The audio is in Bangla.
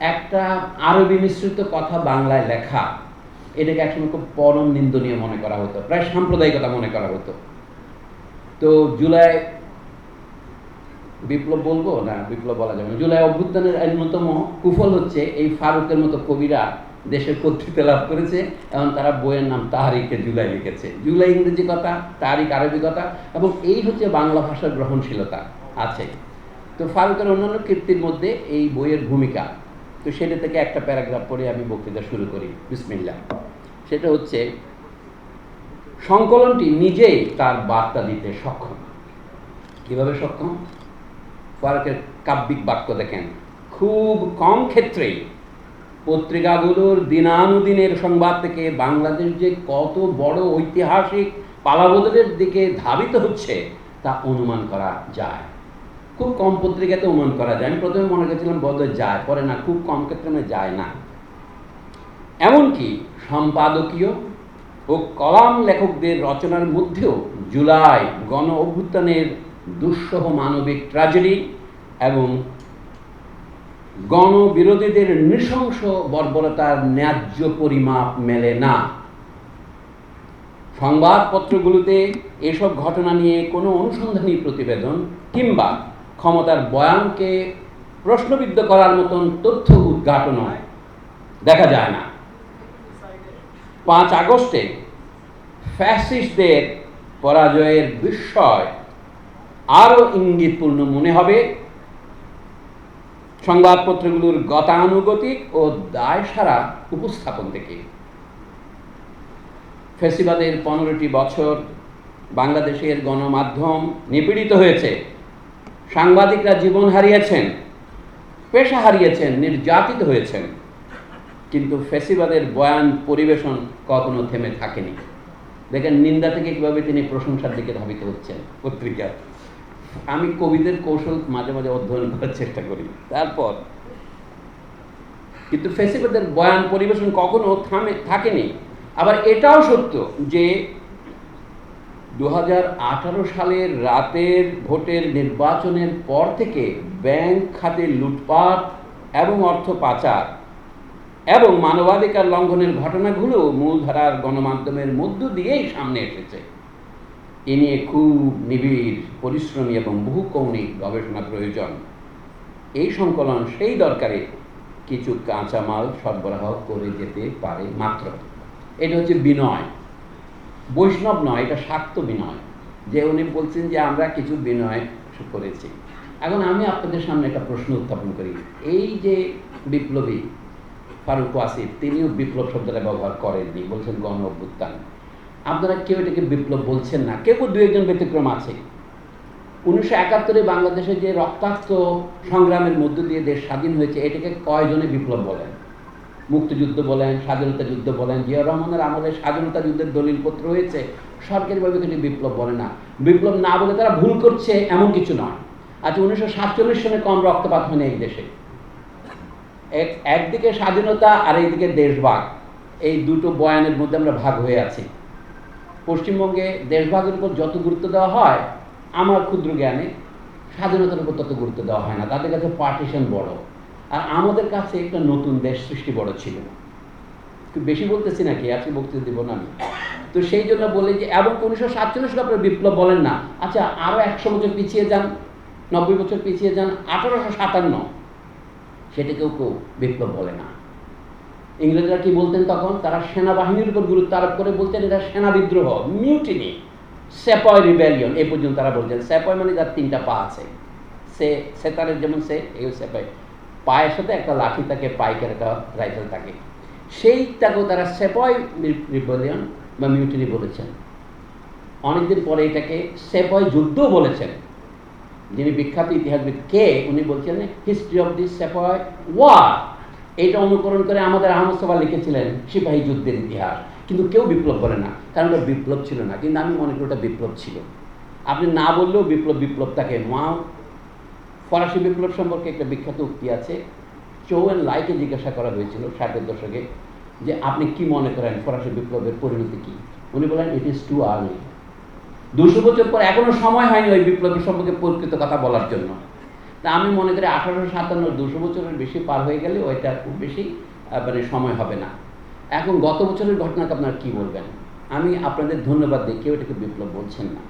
একটা আরবি মিশ্রিত কথা বাংলায় লেখা, এটাকে একসময় খুব পরম নিন্দনীয় মনে করা হতো, প্রায় সাম্প্রদায়িকতা মনে করা হতো। তো জুলাই, বিপ্লব বলব না বিপ্লব বলা যাবে জুলাই অভ্যুত্থানের অন্যতম কুফল হচ্ছে এই ফারুকের মতো কবিরা দেশের কর্তৃত্ব লাভ করেছে, এবং তারা বইয়ের নাম তাহারিকে জুলাই লিখেছে। জুলাই ইংরেজি কথা তাহারিক আরবি কথা, এবং এই হচ্ছে বাংলা ভাষার গ্রহণশীলতা। আছে তো ফারুকের অন্যান্য কীর্তির মধ্যে এই বইয়ের ভূমিকা। তো সেটা থেকে একটা প্যারাগ্রাফ পড়ে আমি বক্তৃতা শুরু করি। বিসমিল্লা সেটা হচ্ছে, সংকলনটি নিজেই তার বার্তা দিতে সক্ষম। কীভাবে সক্ষম? ফারুকের কাব্যিক বাক্য দেখেন। খুব কম ক্ষেত্রেই পত্রিকাগুলোর দিনানুদিনের সংবাদ থেকে বাংলাদেশ যে কত বড় ঐতিহাসিক পালাবদলের দিকে ধাবিত হচ্ছে, তা অনুমান করা যায়। খুব কম পত্রিকাতে অনুমান করা যায়। আমি প্রথমে মনে করেছিলাম বোধহয় যায়, পরে না, খুব কম ক্ষেত্রে মনে যায় না। এমনকি সম্পাদকীয় ও কলাম লেখকদের রচনার মধ্যেও জুলাই গণ অভ্যুত্থানের দুঃসহ মানবিক ট্র্যাজেডি এবং গণবিরোধীদের নৃশংস বর্বরতার ন্যায্য পরিমাপ মেলে না। সংবাদপত্রগুলোতে এসব ঘটনা নিয়ে কোনো অনুসন্ধানী প্রতিবেদন কিংবা ক্ষমতার বয়ানকে প্রশ্নবিদ্ধ করার মতন তথ্য উদ্ঘাটনও দেখা যায় না। পাঁচ আগস্টে ফ্যাসিস্টদের পরাজয়ের বিস্ময় আরও ইঙ্গিতপূর্ণ মনে হবে। সংবাদপত্রগুলোর গতানুগতিক ও দায়সারা উপস্থাপন থেকে। ফেসিবাদের পনেরোটি বছর বাংলাদেশের গণমাধ্যম নিপীড়িত হয়েছে। সাংবাদিকরা জীবন হারিয়েছেন, পেশা হারিয়েছেন, নির্যাতিত হয়েছেন। কিন্তু ফেসিবাদের বয়ান পরিবেশন কখনো থেমে থাকেনি। দেখেন, নিন্দা থেকে কীভাবে তিনি প্রশংসার দিকে ধাবিত হচ্ছেন পত্রিকা। আমি কবিদের কৌশল মাঝে মাঝে অধ্যয়ন করার চেষ্টা করি। তারপর, কিন্তু ফেসিবাদের বয়ান পরিবেশন কখনো থামে, থাকেনি। আবার এটাও সত্য যে দু হাজার আঠারো সালের রাতের ভোটের নির্বাচনের পর থেকে ব্যাংক খাতে লুটপাট এবং অর্থ পাচার এবং মানবাধিকার লঙ্ঘনের ঘটনাগুলো মূলধারার গণমাধ্যমের মধ্য দিয়েই সামনে এসেছে। এ নিয়ে খুব নিবিড়, পরিশ্রমী এবং বহু কৌণিক গবেষণা প্রয়োজন। এই সংকলন সেই দরকারে কিছু কাঁচামাল সরবরাহ করে যেতে পারে মাত্র। এটা হচ্ছে বিনয়। বৈষ্ণব নয়, এটা শাক্ত বিনয়। যে উনি বলছেন যে আমরা কিছু বিনয় করেছি। এখন আমি আপনাদের সামনে একটা প্রশ্ন উত্থাপন করি। এই যে বিপ্লবী ফারুক ওয়াসিফ, তিনিও বিপ্লব শব্দটা ব্যবহার করেননি, বলছেন গণ অভ্যুত্থান। আপনারা কেউ এটাকে বিপ্লব বলছেন না। কেউ দু একজন ব্যতিক্রম আছে। উনিশশো একাত্তরে বাংলাদেশে যে রক্তাক্ত সংগ্রামের মধ্য দিয়ে দেশ স্বাধীন হয়েছে, এটাকে কয়জনে বিপ্লব বলেন? মুক্তিযুদ্ধ বলেন, স্বাধীনতা যুদ্ধ বলেন, জিয়া রহমানের আমলে স্বাধীনতা যুদ্ধের দলিলপত্র হয়েছে সরকারিভাবে কিছু বিপ্লব বলে না। বিপ্লব না বলে তারা ভুল করছে এমন কিছু নয়। আচ্ছা উনিশশো সাতচল্লিশ সনে কম রক্তপাত হয়নি এই দেশে। এক, একদিকে স্বাধীনতা আর এইদিকে দেশভাগ। এই দুটো বয়ানের মধ্যে আমরা ভাগ হয়ে আছি। পশ্চিমবঙ্গে দেশভাগের উপর যত গুরুত্ব দেওয়া হয়, আমার ক্ষুদ্র জ্ঞানে স্বাধীনতার উপর তত গুরুত্ব দেওয়া হয় না। তাদের কাছে পার্টিশন বড়। আর আমাদের কাছে একটা নতুন দেশ সৃষ্টি বড় ছিল। বেশি বলতেছি নাকি? আজকে বক্তৃতা দিব না আমি। তো সেই জন্য বলে যে, এবং উনিশশো সাতচল্লিশ আপনার বিপ্লব বলেন না। আচ্ছা আরও একশো বছর পিছিয়ে যান, নব্বই বছর পিছিয়ে যান, আঠারোশো সাতান্ন। সেটাকেও কেউ কেউ বিপ্লব বলে না। ইংরেজরা কি বলতেন তখন? তারা সেনাবাহিনীর উপর গুরুত্ব আরোপ করে বলতেন এটা সেনা বিদ্রোহ মিউটিনি সেপয় রিবেলিয়ন এই পর্যন্ত তারা বলছেন সেপয় মানে যার তিনটা পা আছে। সে সেতারের যেমন সে এই সেপয় পায়ের সাথে একটা লাঠি থাকে পাইকের একটা রাইফেল থাকে। সেইটাকেও তারা সেপয় রিবেলিয়ন বা মিউটিনি বলেছেন। অনেকদিন পরে এটাকে সেপয় যুদ্ধও বলেছেন। যিনি বিখ্যাত ইতিহাসবিদ কে, উনি বলছেন history of this sepoy war এটা অনুকরণ করে আমাদের আহমদ সভা লিখেছিলেন, সিপাহী যুদ্ধের ইতিহাস। কিন্তু কেউ বিপ্লব বলে না, কারণ ওটা বিপ্লব ছিল না। কিন্তু আমি মনে করি ওটা বিপ্লব ছিল। আপনি না বললেও বিপ্লব বিপ্লব তাকে মা ফরাসি বিপ্লব সম্পর্কে একটা বিখ্যাত উক্তি আছে। চৌ অ্যান্ড লাইকে জিজ্ঞাসা করা হয়েছিল ষাটের দশকে যে আপনি কি মনে করেন ফরাসি বিপ্লবের পরিণতি কি? উনি বলেন ইট ইজ টু আর্লি দুশো বছর পর এখনও সময় হয়নি ওই বিপ্লবের সম্পর্কে প্রকৃত কথা বলার জন্য। তা আমি মনে করি আঠারোশো সাতান্ন দুশো বছরের বেশি পার হয়ে গেলে ওইটা খুব বেশি মানে সময় হবে না। এখন গত বছরের ঘটনাকে আপনারা কি বলবেন? আমি আপনাদের ধন্যবাদ দিই, কেউ এটাকে বিপ্লব বলছেন না।